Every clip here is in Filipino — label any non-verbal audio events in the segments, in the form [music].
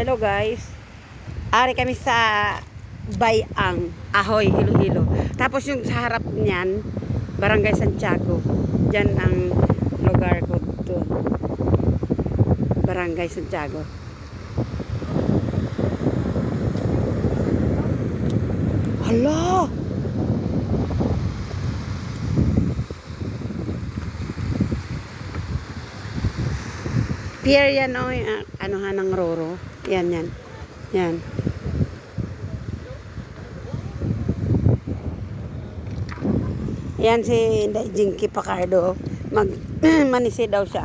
Hello guys. Ari kami sa Bayang, Ahoy, Iloilo. Tapos yung sa harap niyan, Barangay Santiago. Diyan ang lugar ko doon. Barangay Santiago. Hala! Pier yan o, oh, ano ha ng Roro. Yan, yan. Yan. Yan si Inday Jinky Pacardo. Mag [clears throat] manisi daw siya.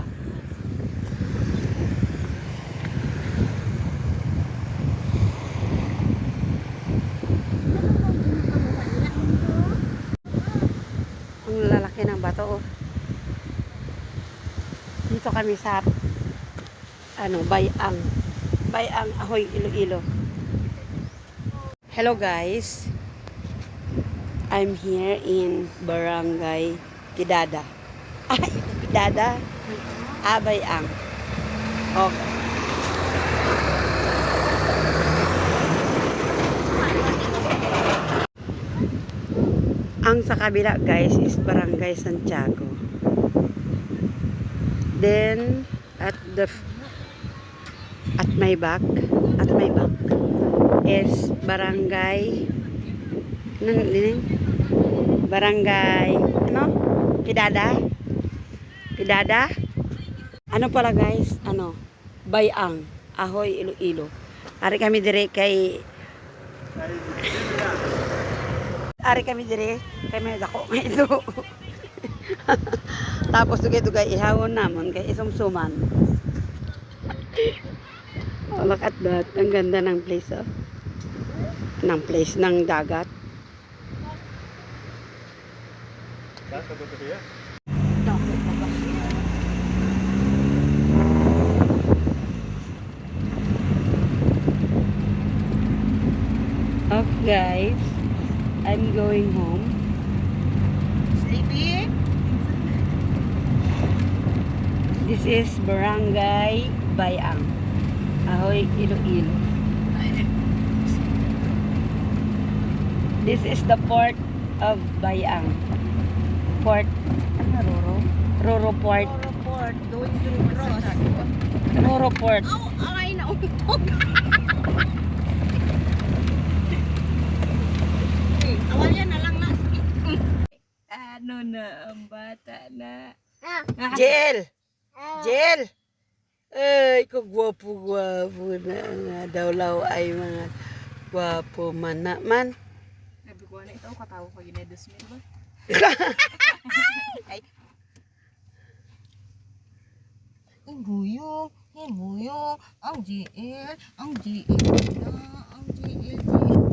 Ang lalaki ng bato. Oh. Dito kami sa ano, Bayang. Bayang Ahoy, Iloilo. Hello guys. I'm here in Barangay Kidada. [laughs] Ay, Kidada. Ah, Bayang. Okay. Ang sa kabila guys is Barangay Santiago. Then at the at my back, at my back is Barangay lining? Barangay ano? Pidada? Pidada? Ano pala guys? Ano? Bayang, Ahoy, Iloilo. Ari kami dire kay Ari kami dire kay may dako nga [laughs] ito. Tapos dugay-dugay ihawon namon kay isumsuman. Oh, look at that. Ang ganda ng place, oh. Ng place ng dagat. Okay, guys. I'm going home. Sleepy? This is Barangay Bayang. Ahoy, Iloilo. This is the port of Bayang. Port, ano, Roro? Roro Port. Report going to cross. Roro Port. Oh, ay nauntog. Awal yan na lang na. Ano na ang bata na. Jel! Jel! Ay, kagwapo-gwapo na nga daw law ay mga gwapo man naman. Sabi ko na ito, katawa ko yun Edos Mil ba? [laughs] Ay. Ibuyong, ibuyong, ang GL, ang GL na, ang GL